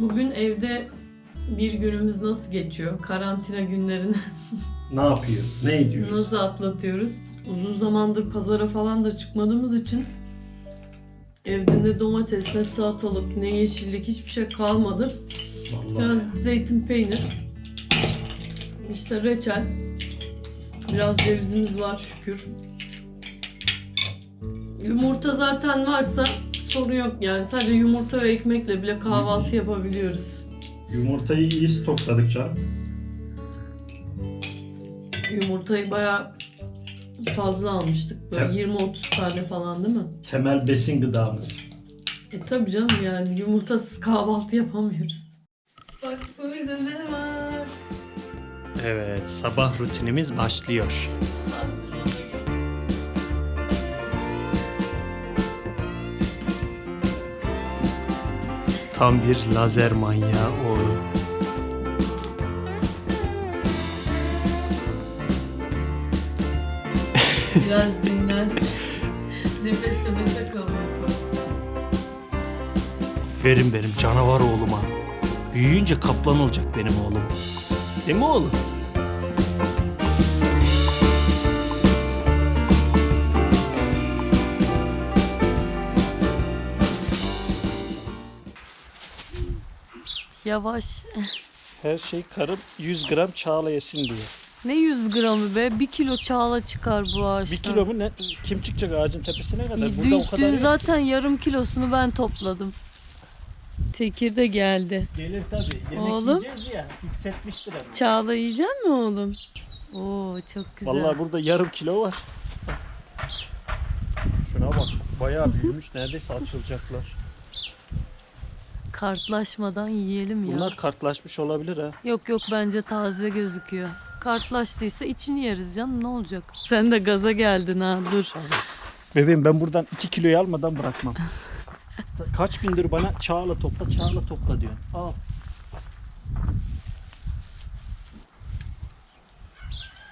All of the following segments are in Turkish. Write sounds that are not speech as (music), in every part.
Bugün evde bir günümüz nasıl geçiyor? Karantina günlerini (laughs) Ne yapıyoruz? Ne ediyoruz? nasıl atlatıyoruz? Uzun zamandır pazara falan da çıkmadığımız için evde ne domates, ne salatalık, ne yeşillik hiçbir şey kalmadı. Vallahi. Biraz zeytin peynir, işte reçel, biraz cevizimiz var şükür. Yumurta zaten varsa sorun yok yani sadece yumurta ve ekmekle bile kahvaltı yapabiliyoruz. Yumurtayı iyi stokladık canım. Yumurtayı bayağı fazla almıştık. Böyle Tabii. 20-30 tane falan değil mi? Temel besin gıdamız. E tabii canım yani yumurtasız kahvaltı yapamıyoruz. Bak burada ne var? Evet, sabah rutinimiz başlıyor. Tam bir lazer manyağı oğlum. (laughs) Biraz dinlen. Nefes nefese kalmasın. Aferin benim canavar oğluma. Büyüyünce kaplan olacak benim oğlum. Değil mi oğlum? Yavaş. Her şey karım 100 gram çağla yesin diye. Ne 100 gramı be? 1 kilo çağla çıkar bu ağaçtan. Bir kilo mu ne? Kim çıkacak ağacın tepesine kadar? Burada Dün, o kadar dün zaten yarım kilosunu ben topladım. Tekir de geldi. Gelir tabii. Yemek Oğlum. yiyeceğiz ya. Hissetmiştir ama. Çağla yiyecek mi oğlum? Oo çok güzel. Vallahi burada yarım kilo var. Şuna bak. Bayağı büyümüş. Neredeyse açılacaklar. Kartlaşmadan yiyelim ya. Bunlar kartlaşmış olabilir ha. Yok yok bence taze gözüküyor. Kartlaştıysa içini yeriz canım ne olacak? Sen de gaza geldin ha dur. Bebeğim ben buradan 2 kiloyu almadan bırakmam. (laughs) Kaç gündür bana çağla topla çağla topla diyorsun. Al.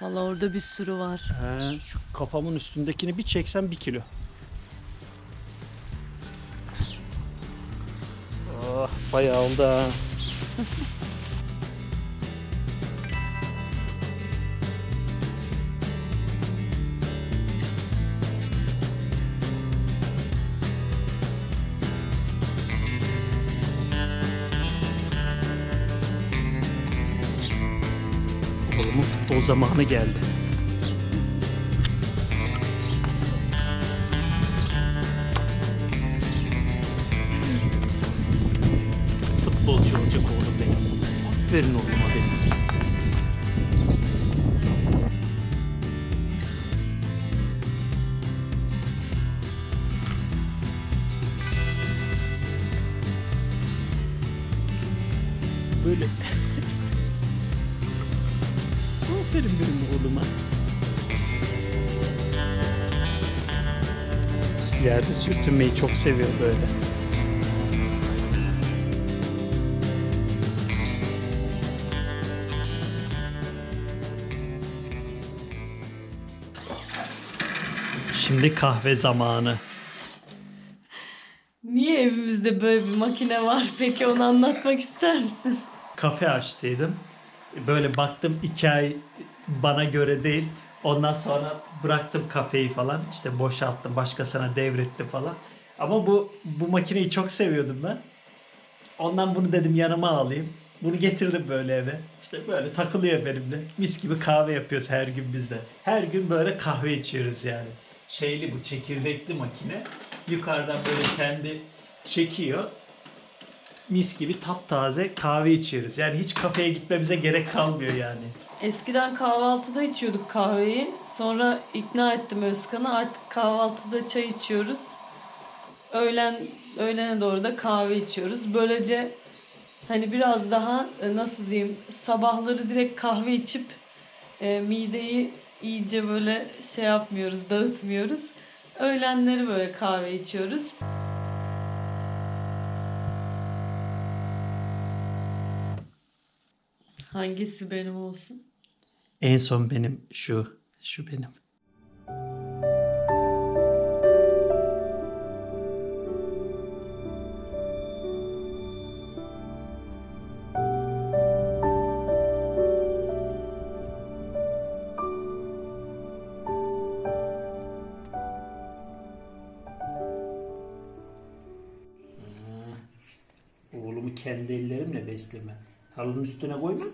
Valla orada bir sürü var. He, şu kafamın üstündekini bir çeksem bir kilo. Bayağı oldu ha. Oğlumun futbol zamanı geldi. Aferin oğluma benim. Böyle. (laughs) Aferin benim oğluma. Yerde sürtünmeyi çok seviyor böyle. Şimdi kahve zamanı. Niye evimizde böyle bir makine var peki onu anlatmak ister misin? Kafe açtıydım. Böyle baktım iki ay bana göre değil. Ondan sonra bıraktım kafeyi falan. İşte boşalttım. Başkasına devrettim falan. Ama bu bu makineyi çok seviyordum ben. Ondan bunu dedim yanıma alayım. Bunu getirdim böyle eve. İşte böyle takılıyor benimle. Mis gibi kahve yapıyoruz her gün bizde. Her gün böyle kahve içiyoruz yani. Şeyli bu çekirdekli makine. Yukarıdan böyle kendi çekiyor. Mis gibi taptaze kahve içiyoruz. Yani hiç kafeye gitmemize gerek kalmıyor yani. Eskiden kahvaltıda içiyorduk kahveyi. Sonra ikna ettim Özkan'ı artık kahvaltıda çay içiyoruz. Öğlen öğlene doğru da kahve içiyoruz. Böylece hani biraz daha e, nasıl diyeyim sabahları direkt kahve içip e, mideyi iyice böyle şey yapmıyoruz, dağıtmıyoruz. Öğlenleri böyle kahve içiyoruz. Hangisi benim olsun? En son benim şu, şu benim. Kendi ellerimle besleme. Halının üstüne koyma.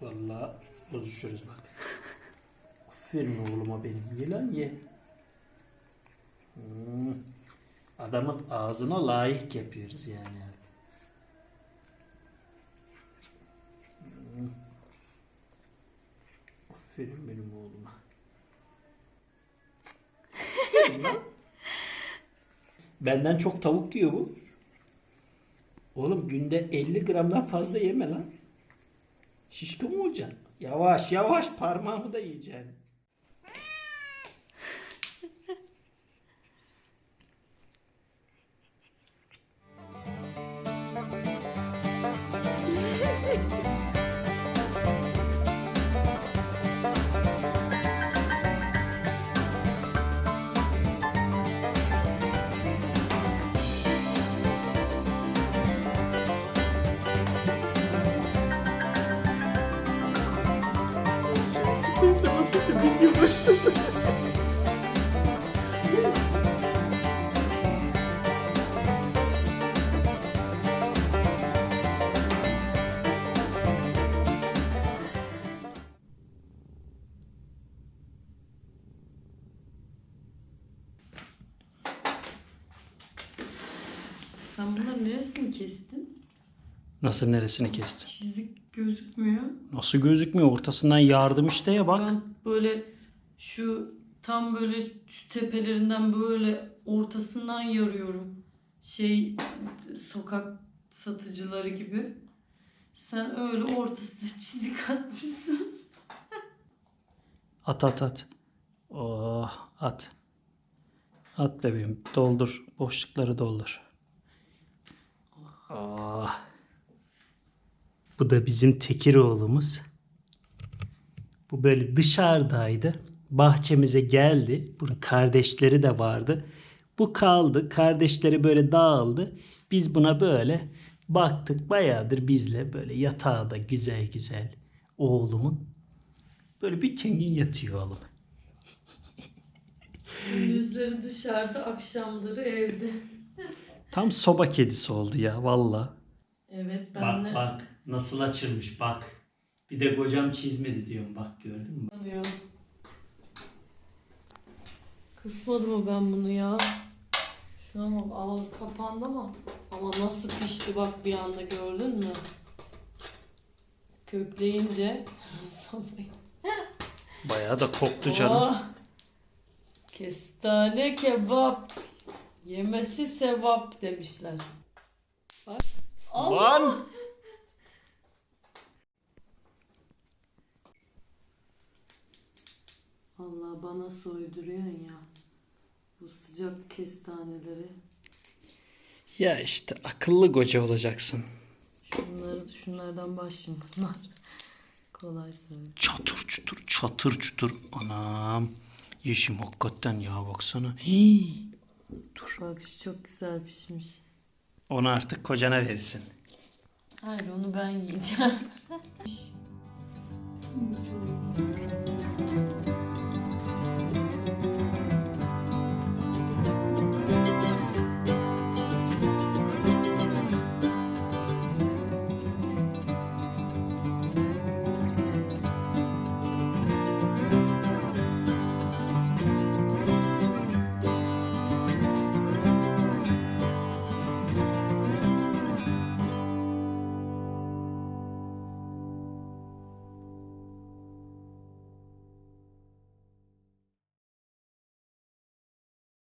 Vallahi bozuşuruz bak. Aferin oğluma benim. Ye lan ye. Hmm. Adamın ağzına layık yapıyoruz yani. Hmm. Aferin benim oğluma. (laughs) Benden çok tavuk yiyor bu. Oğlum günde 50 gramdan fazla yeme lan. Şişko mu olacaksın? Yavaş yavaş parmağımı da yiyeceksin. Teyze nasıl bir video başladı? Sen bunların neresini kestin? Nasıl neresini kestin? Çizik gözükmüyor. Nasıl gözükmüyor? Ortasından yardım işte ya bak. Ben böyle şu tam böyle şu tepelerinden böyle ortasından yarıyorum. Şey sokak satıcıları gibi. Sen öyle ortasına (laughs) çizik atmışsın. At at at. Oh at. At bebeğim. Doldur. Boşlukları doldur. Ah. Bu da bizim Tekir oğlumuz. Bu böyle dışarıdaydı. Bahçemize geldi. Bunun kardeşleri de vardı. Bu kaldı. Kardeşleri böyle dağıldı. Biz buna böyle baktık. Bayağıdır bizle böyle yatağda güzel güzel oğlumun. Böyle bütün gün yatıyor oğlum. Gündüzleri dışarıda, akşamları evde. Tam soba kedisi oldu ya valla. Evet ben Bak de bak nasıl açılmış bak. Bir de kocam çizmedi diyorum bak gördün mü? Yanıyor. Kısmadım mı ben bunu ya? Şuna bak ağzı kapandı ama ama nasıl pişti bak bir anda gördün mü? Kökleyince. (laughs) Bayağı da koktu canım. Oh! Kestane kebap. Yemesi sevap demişler. Bak. Allah! Lan! Allah bana soyduruyorsun ya. Bu sıcak kestaneleri. Ya işte akıllı koca olacaksın. Şunları, şunlardan başlayayım. (laughs) Bunlar kolay söyle. Çatır çutur çatır çutur. Anam. Yeşim hakikaten ya baksana. Hii. Bak şu çok güzel pişmiş. Onu artık kocana verirsin. Hayır onu ben yiyeceğim. (laughs)